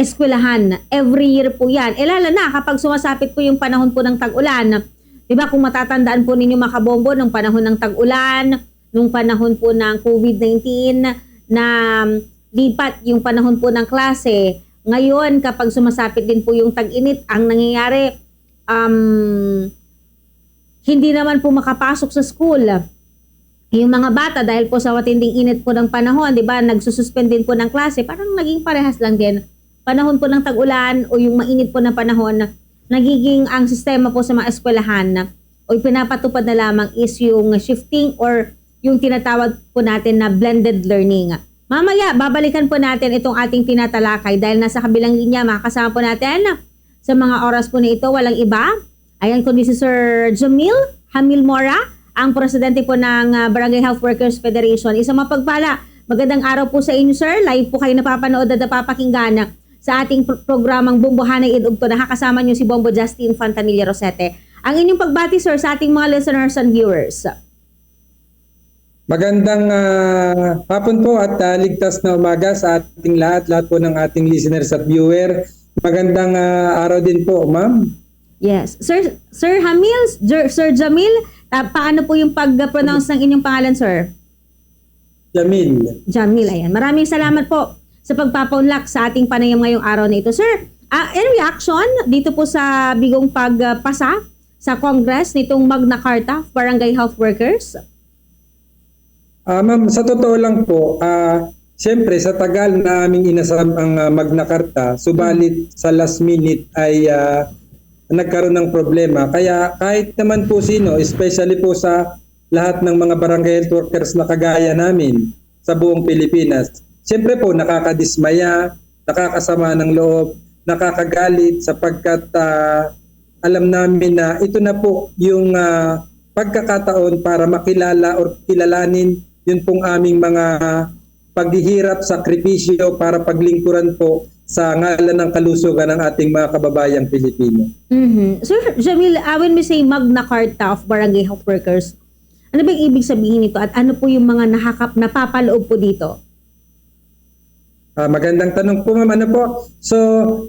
eskwelahan. Every year po yan. E lalo na kapag sumasapit po yung panahon po ng tag-ulan. Di ba kung matatandaan po ninyo makabombo nung panahon ng tag-ulan, nung panahon po ng COVID-19 na lipat yung panahon po ng klase. Ngayon, kapag sumasapit din po yung tag-init, ang nangyayari, um, hindi naman po makapasok sa school. Yung mga bata, dahil po sa matinding init po ng panahon, di ba, nagsususpend din po ng klase, parang naging parehas lang din. Panahon po ng tag-ulan o yung mainit po na panahon, nagiging ang sistema po sa mga eskwelahan o pinapatupad na lamang is yung shifting or yung tinatawag po natin na blended learning. Mamaya, babalikan po natin itong ating tinatalakay dahil nasa kabilang linya, makakasama po natin sa mga oras po na ito, walang iba. Ayan kundi si Sir Jamil Hamil Mora, ang presidente po ng uh, Barangay Health Workers Federation. Isang mapagpala, magandang araw po sa inyo sir. Live po kayo napapanood at napapakinggan sa ating pro- programang Bumbuhanay Idugto. Nakakasama niyo si Bombo Justin Fantanilla Rosete. Ang inyong pagbati sir sa ating mga listeners and viewers. Magandang ah, hapon po at ah, ligtas na umaga sa ating lahat, lahat po ng ating listeners at viewer. Magandang ah, araw din po, ma'am. Yes. Sir Sir Hamil, Sir, Sir Jamil, ah, paano po yung pag-pronounce ng inyong pangalan, sir? Jamil. Jamil, ayan. Maraming salamat po sa pagpapaunlak sa ating panayam ngayong araw na ito. Sir, ah, in reaction dito po sa bigong pagpasa sa Congress nitong Magna Carta Barangay Health Workers. Ah, ma'am, sa totoo lang po, ah, siyempre sa tagal na aming inasam ang ah, Magna Carta, subalit sa last minute ay ah, nagkaroon ng problema. Kaya kahit naman po sino, especially po sa lahat ng mga barangay health workers na kagaya namin sa buong Pilipinas, siyempre po nakakadismaya, nakakasama ng loob, nakakagalit sapagkat ah, alam namin na ito na po yung ah, pagkakataon para makilala or kilalanin yun pong aming mga paghihirap, sakripisyo para paglingkuran po sa ngalan ng kalusugan ng ating mga kababayang Pilipino. Mhm. Sir Jamil, uh, when we say Magna Carta of Barangay Health Workers, ano ba yung ibig sabihin nito at ano po yung mga nakakap napapaloob po dito? Ah, magandang tanong po ma'am. Ano po? So,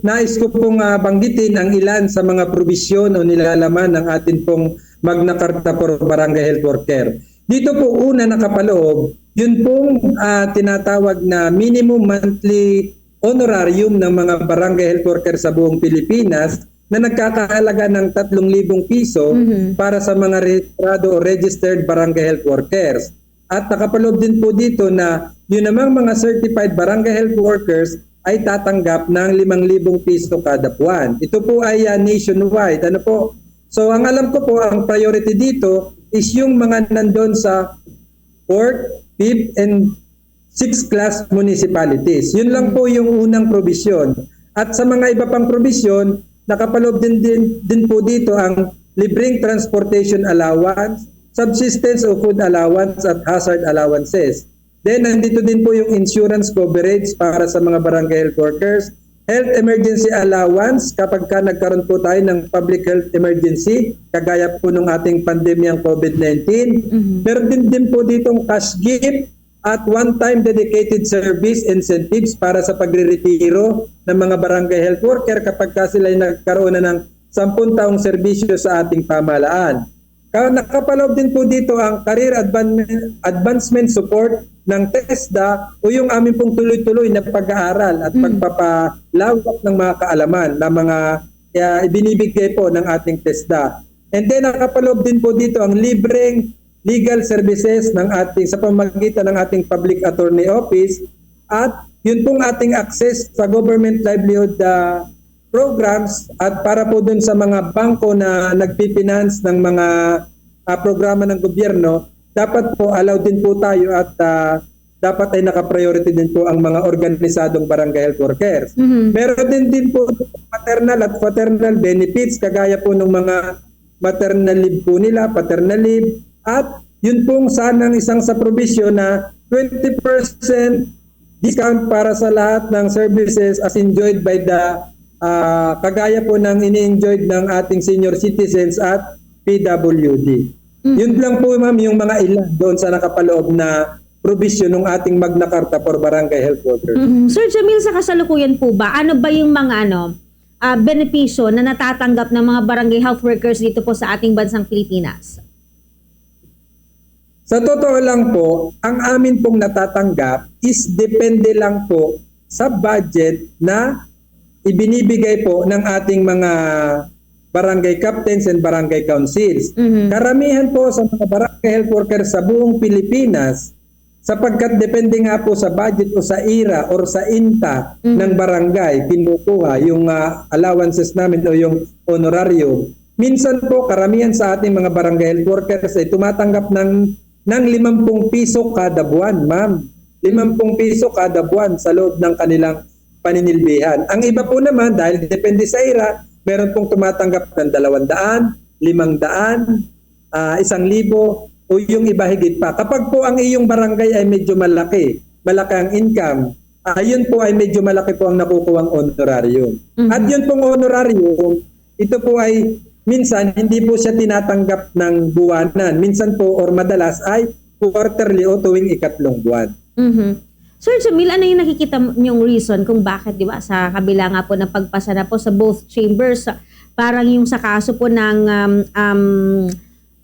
nais ko pong ah, banggitin ang ilan sa mga probisyon o nilalaman ng atin pong Magna Carta for Barangay Health Worker. Dito po una nakapaloob, yun pong ah, tinatawag na minimum monthly honorarium ng mga barangay health worker sa buong Pilipinas na nagkakahalaga ng 3,000 piso Mhm. para sa mga rehistrado o registered barangay health workers. At nakapaloob din po dito na yun namang mga certified barangay health workers ay tatanggap ng 5,000 piso kada buwan. Ito po ay ah, nationwide. Ano po? So ang alam ko po, ang priority dito is yung mga nandun sa 4th, 5th, and 6th class municipalities. Yun lang po yung unang provision. At sa mga iba pang provision, nakapaloob din, din, din po dito ang libreng transportation allowance, subsistence o food allowance at hazard allowances. Then nandito din po yung insurance coverage para sa mga barangay health workers, health emergency allowance kapag ka nagkaroon po tayo ng public health emergency, kagaya po ng ating pandemyang COVID-19. Mhm. Meron din, din po ditong cash gift at one-time dedicated service incentives para sa pagre-retiro ng mga barangay health worker kapag ka sila ay nagkaroon na ng 10 taong serbisyo sa ating pamahalaan. Ka- Nakapaloob din po dito ang career advan- advancement support ng TESDA o yung aming pong tuloy-tuloy na pag-aaral at pagpapalawak ng mga kaalaman na mga uh, ibinibigay po ng ating TESDA. And then nakapaloob din po dito ang libreng legal services ng ating sa pamamagitan ng ating Public Attorney Office at yun pong ating access sa government livelihood uh, programs at para po dun sa mga bangko na nagpipinance ng mga uh, programa ng gobyerno, dapat po allow din po tayo at uh, dapat ay naka-priority din po ang mga organisadong barangay health workers. Mhm. Meron din din po maternal at paternal benefits kagaya po ng mga maternal leave po nila, paternal leave at yun pong sanang isang sa provision na 20% discount para sa lahat ng services as enjoyed by the ah, kagaya po ng ini-enjoyed ng ating senior citizens at PWD. Yun lang po ma'am yung mga ilan doon sa nakapaloob na provision ng ating Magna Carta for Barangay Health Workers. Mhm. Sir Jamil, sa kasalukuyan po ba, ano ba yung mga ano, ah, benepisyo na natatanggap ng mga barangay health workers dito po sa ating bansang Pilipinas? Sa totoo lang po, ang amin pong natatanggap is depende lang po sa budget na ibinibigay po ng ating mga barangay captains and barangay councils. Mhm. Karamihan po sa mga barangay health workers sa buong Pilipinas, sapagkat depende nga po sa budget o sa IRA or sa INTA Mhm. ng barangay, kinukuha yung ah, allowances namin o yung honorarium. Minsan po, karamihan sa ating mga barangay health workers ay tumatanggap ng, ng 50 piso kada buwan, ma'am. 50 piso kada buwan sa loob ng kanilang paninilbihan. Ang iba po naman, dahil depende sa IRA, meron pong tumatanggap ng 200, 500, ah, isang libo, o yung iba higit pa. Kapag po ang iyong barangay ay medyo malaki, malaki ang income, ayun po ay medyo malaki po ang nakukuhang honorarium. Mhm. At yun pong honorarium, ito po ay minsan hindi po siya tinatanggap ng buwanan. Minsan po or madalas ay quarterly o tuwing ikatlong buwan. Mhm. Sir Jamil, ano yung nakikita niyong reason kung bakit, di ba, sa kabila nga po ng pagpasa na po sa both chambers, parang yung sa kaso po ng um, um,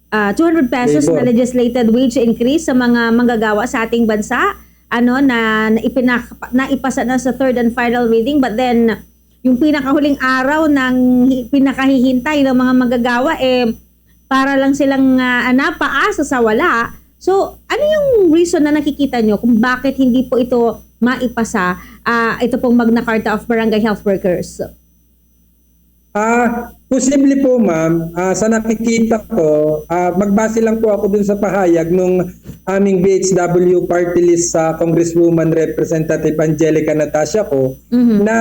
ah, 200 pesos Labor. na legislated wage increase sa mga manggagawa sa ating bansa, ano, na, na, ipinak, na ipasa na sa third and final reading, but then, yung pinakahuling araw ng hi- pinakahihintay ng mga manggagawa, eh, para lang silang uh, napaasa sa wala. So, ano yung reason na nakikita nyo kung bakit hindi po ito maipasa ah, ito pong Magna Carta of Barangay Health Workers? Ah, posible po ma'am, Ah, sa nakikita ko, ah, magbase lang po ako dun sa pahayag nung aming BHW party list sa Congresswoman Representative Angelica Natasha ko Mhm. na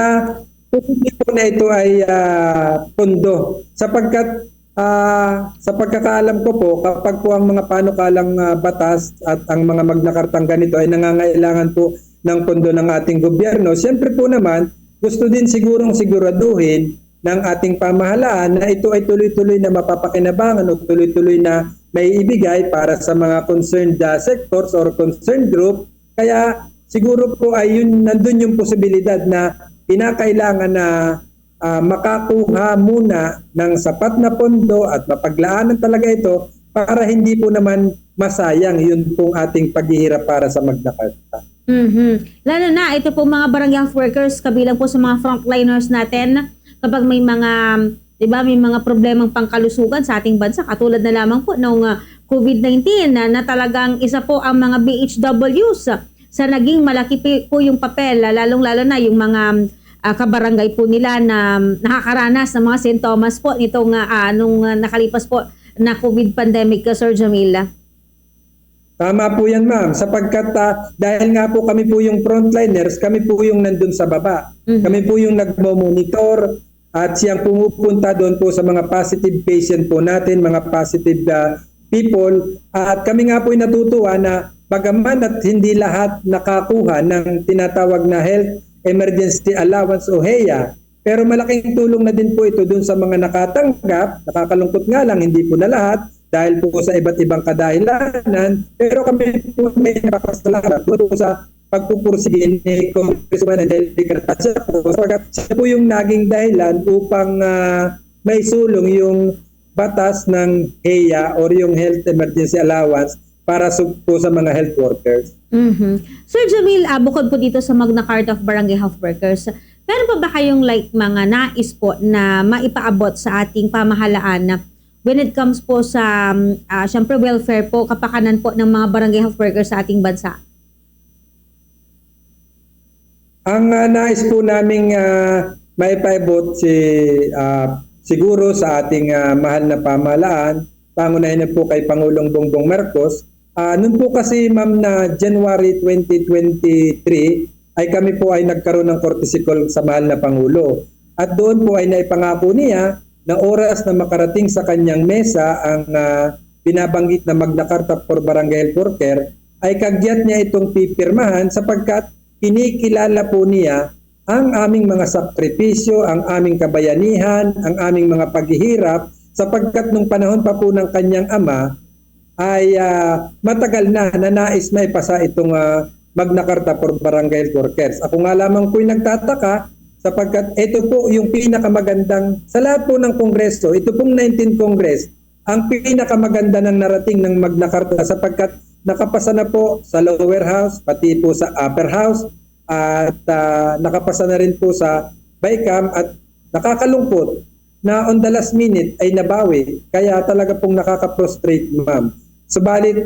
posible po na ito ay ah, pondo sapagkat ah, sa pagkakaalam ko po kapag po ang mga panukalang ah, batas at ang mga magnakartang ganito ay nangangailangan po ng pondo ng ating gobyerno, siyempre po naman gusto din sigurong siguraduhin ng ating pamahalaan na ito ay tuloy-tuloy na mapapakinabangan o tuloy-tuloy na may ibigay para sa mga concerned uh, sectors or concerned group. Kaya siguro po ay yun, nandun yung posibilidad na pinakailangan na ah, makakuha muna ng sapat na pondo at mapaglaanan talaga ito para hindi po naman masayang yun pong ating paghihirap para sa Magna Carta. Mhm. Lalo na, ito po mga barangay workers, kabilang po sa mga frontliners natin, kapag may mga, di ba, may mga problemang pangkalusugan sa ating bansa, katulad na lamang po nung ah, COVID-19 na, na talagang isa po ang mga BHWs sa naging malaki po yung papel, lalong-lalo na yung mga ah, kabarangay po nila na um, nakakaranas ng mga sintomas po nitong ah, nung ah, nakalipas po na COVID pandemic, Sir Jamila. Tama po yan ma'am, sapagkat ah, dahil nga po kami po yung frontliners, kami po yung nandun sa baba. Mhm. Kami po yung nagmo-monitor at siyang pumupunta doon po sa mga positive patient po natin, mga positive ah, people. At kami nga po ay natutuwa na bagaman at hindi lahat nakakuha ng tinatawag na Health Emergency Allowance o HEA, pero malaking tulong na din po ito doon sa mga nakatanggap. Nakakalungkot nga lang, hindi po na lahat dahil po sa iba't ibang kadahilanan. Pero kami po may nakapasalamat po sa pagpupursige ni Congressman Angelica Natasha po siya po yung naging dahilan upang ah, may sulong yung batas ng HEA or yung Health Emergency Allowance para po sa mga health workers. Mhm. Sir Jamil, ah, bukod po dito sa Magna Carta of Barangay Health Workers, meron pa ba kayong like mga nais po na maipaabot sa ating pamahalaan na when it comes po sa, ah, syempre welfare po, kapakanan po ng mga barangay health workers sa ating bansa? Ang ah, nais po naming uh, maipaibot si ah, siguro sa ating ah, mahal na pamahalaan, pangunahin na po kay Pangulong Bongbong Marcos. Ah, noon po kasi ma'am na January 2023 ay kami po ay nagkaroon ng courtesy sa mahal na Pangulo. At doon po ay naipangako niya na oras na makarating sa kanyang mesa ang ah, binabanggit na Magna Carta for Barangay Worker ay kagyat niya itong pipirmahan sapagkat kinikilala po niya ang aming mga sakripisyo, ang aming kabayanihan, ang aming mga paghihirap sapagkat nung panahon pa po ng kanyang ama ay ah, matagal na na nais na ipasa itong ah, Magna Carta for Barangay Workers. Ako nga lamang po'y nagtataka sapagkat ito po yung pinakamagandang sa lahat po ng kongreso, ito pong 19 Congress, ang pinakamaganda ng narating ng Magna Carta sapagkat nakapasa na po sa lower house, pati po sa upper house, at ah, nakapasa na rin po sa BICAM at nakakalungkot na on the last minute ay nabawi. Kaya talaga pong nakaka-prostrate, ma'am. Subalit,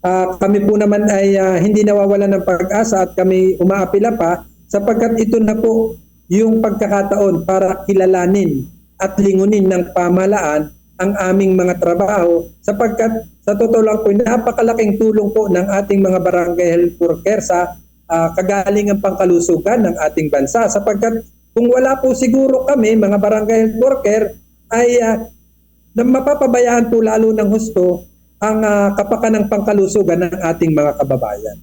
ah, kami po naman ay ah, hindi nawawala ng pag-asa at kami umaapila pa sapagkat ito na po yung pagkakataon para kilalanin at lingunin ng pamahalaan ang aming mga trabaho sapagkat sa totoo lang po napakalaking tulong po ng ating mga barangay health worker sa ah, kagalingang pangkalusugan ng ating bansa sapagkat kung wala po siguro kami mga barangay health worker ay ah, na mapapabayaan po lalo ng husto ang ah, kapakanang pangkalusugan ng ating mga kababayan.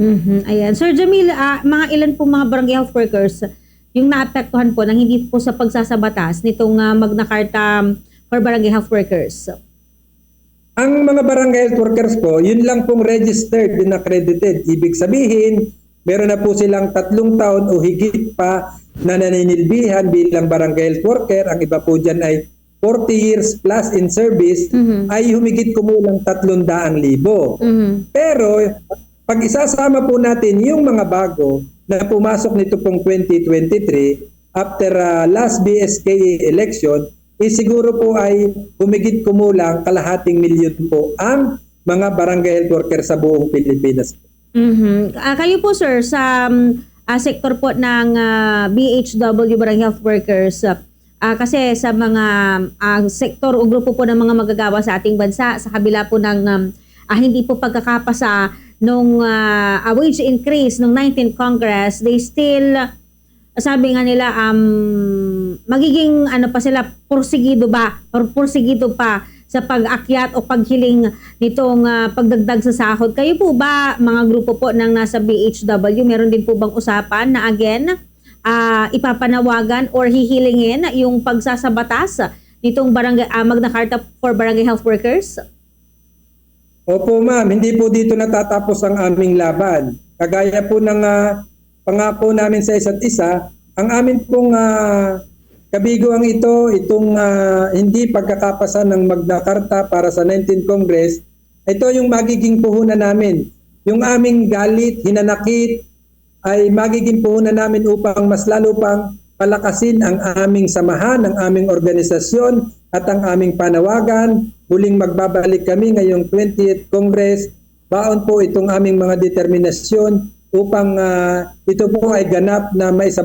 Mhm, Ayan. Sir Jamil, ah, mga ilan po mga barangay health workers yung naapektuhan po ng hindi po sa pagsasabatas nitong ah, Magna Carta for Barangay Health Workers? Ang mga barangay health workers po, yun lang pong registered and accredited. Ibig sabihin, meron na po silang tatlong taon o higit pa na naninilbihan bilang barangay health worker. Ang iba po dyan ay 40 years plus in service Mhm. ay humigit kumulang 300,000 libo. Mhm. Pero pag isasama po natin yung mga bago na pumasok nito pong 2023 after uh, last BSK election, eh siguro po ay humigit kumulang kalahating milyon po ang mga barangay health worker sa buong Pilipinas. Mhm. Ah, kayo po sir sa um, ah, sektor po ng ah, BHW Barangay Health Workers ah, kasi sa mga ah, sektor o grupo po ng mga magagawa sa ating bansa sa kabila po ng um, ah, hindi po pagkakapasa nung ah, ah, wage increase nung 19th Congress they still sabi nga nila um magiging ano pa sila porsigido ba or porsigido pa sa pag-akyat o paghiling nitong ah, pagdagdag sa sahod. Kayo po ba mga grupo po ng nasa BHW meron din po bang usapan na again ah, ipapanawagan or hihilingin yung pagsasabatas nitong barangay ah, Magna Carta for Barangay Health Workers? Opo ma'am, hindi po dito natatapos ang aming laban. Kagaya po ng ah, pangako namin sa isa't isa, ang amin pong uh, kabiguang ito, itong ah, hindi pagkakapasa ng Magna Carta para sa 19th Congress, ito yung magiging puhunan namin. Yung aming galit, hinanakit, ay magiging puhunan namin upang mas lalo pang palakasin ang aming samahan, ang aming organisasyon at ang aming panawagan. Muling magbabalik kami ngayong 20th Congress. Baon po itong aming mga determinasyon upang ah, ito po ay ganap na may sa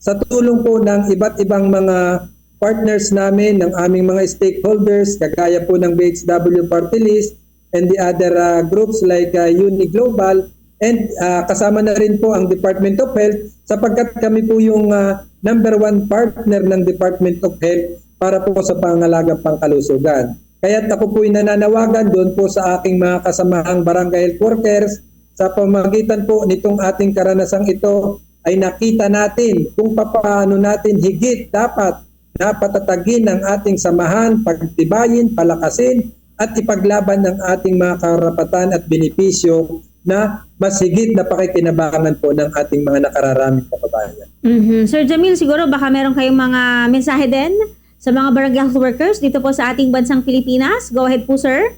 sa tulong po ng iba't ibang mga partners namin, ng aming mga stakeholders, kagaya po ng BHW Party List and the other ah, groups like uh, Uni Global and ah, kasama na rin po ang Department of Health sapagkat kami po yung ah, number one partner ng Department of Health para po sa pangalagang pangkalusugan. Kaya ako po'y nananawagan doon po sa aking mga kasamahang barangay health workers sa pamagitan po nitong ating karanasang ito ay nakita natin kung paano natin higit dapat napatatagin ang ating samahan, pagtibayin, palakasin at ipaglaban ng ating mga karapatan at benepisyo na mas higit na pakikinabangan po ng ating mga nakararaming kababayan. Mhm. Sir Jamil, siguro baka meron kayong mga mensahe din sa mga barangay health workers dito po sa ating bansang Pilipinas. Go ahead po, sir.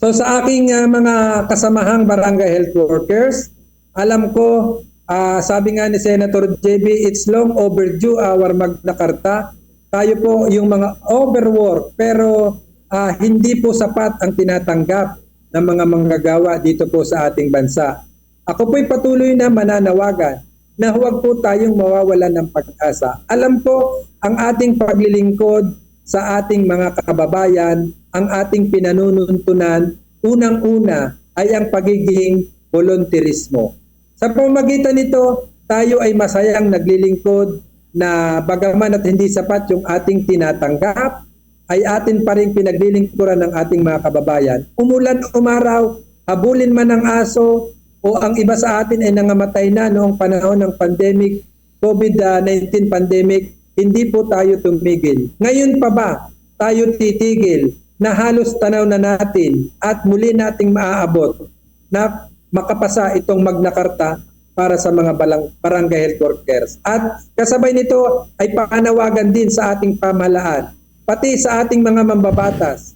So sa aking ah, mga kasamahang barangay health workers, alam ko, ah, sabi nga ni Senator JB, it's long overdue our Magna Carta. Tayo po yung mga overwork pero ah, hindi po sapat ang tinatanggap ng mga manggagawa dito po sa ating bansa. Ako po'y patuloy na mananawagan na huwag po tayong mawawalan ng pag-asa. Alam po ang ating paglilingkod sa ating mga kababayan, ang ating pinanununtunan, unang-una ay ang pagiging volunteerismo. Sa pamagitan nito, tayo ay masayang naglilingkod na bagaman at hindi sapat yung ating tinatanggap, ay atin pa rin pinaglilingkuran ng ating mga kababayan. Umulan, umaraw, habulin man ng aso, o ang iba sa atin ay nangamatay na noong panahon ng pandemic, COVID-19 pandemic, hindi po tayo tumigil. Ngayon pa ba tayo titigil na halos tanaw na natin at muli nating maaabot na makapasa itong Magna Carta para sa mga balang, barangay health workers. At kasabay nito ay panawagan din sa ating pamahalaan, pati sa ating mga mambabatas,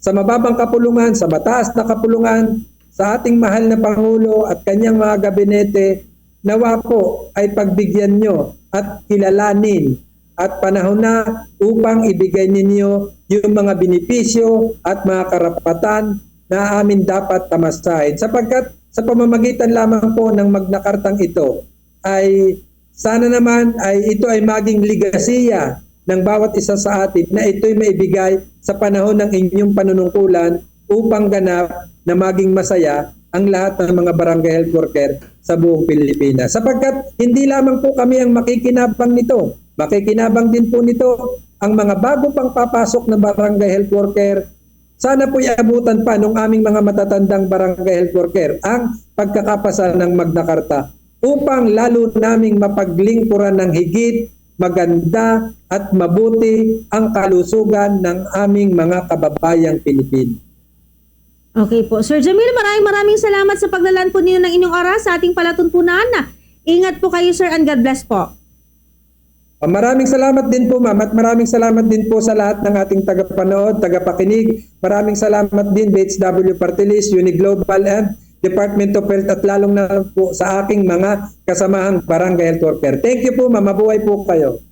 sa mababang kapulungan, sa mataas na kapulungan, sa ating mahal na Pangulo at kanyang mga gabinete, nawa po ay pagbigyan nyo at kilalanin at panahon na upang ibigay ninyo yung mga benepisyo at mga karapatan na amin dapat tamasahin. Sapagkat sa pamamagitan lamang po ng Magna Cartang ito ay sana naman ay ito ay maging ligasiya ng bawat isa sa atin na ito'y maibigay sa panahon ng inyong panunungkulan upang ganap na maging masaya ang lahat ng mga barangay health worker sa buong Pilipinas. Sapagkat hindi lamang po kami ang makikinabang nito. Makikinabang din po nito ang mga bago pang papasok na barangay health worker. Sana po iabutan pa ng aming mga matatandang barangay health worker ang pagkakapasa ng Magna Carta upang lalo naming mapaglingkuran ng higit, maganda at mabuti ang kalusugan ng aming mga kababayang Pilipino. Okay po. Sir Jamil, maraming maraming salamat sa paglalaan po ninyo ng inyong oras sa ating palatuntunan. Ingat po kayo, sir, and God bless po. Ah, Maraming salamat din po ma'am at maraming salamat din po sa lahat ng ating tagapanood, tagapakinig. Maraming salamat din BHW Party List, Uniglobal and Department of Health at lalong na po sa aking mga kasamahang barangay health worker. Thank you po ma'am, mabuhay po kayo.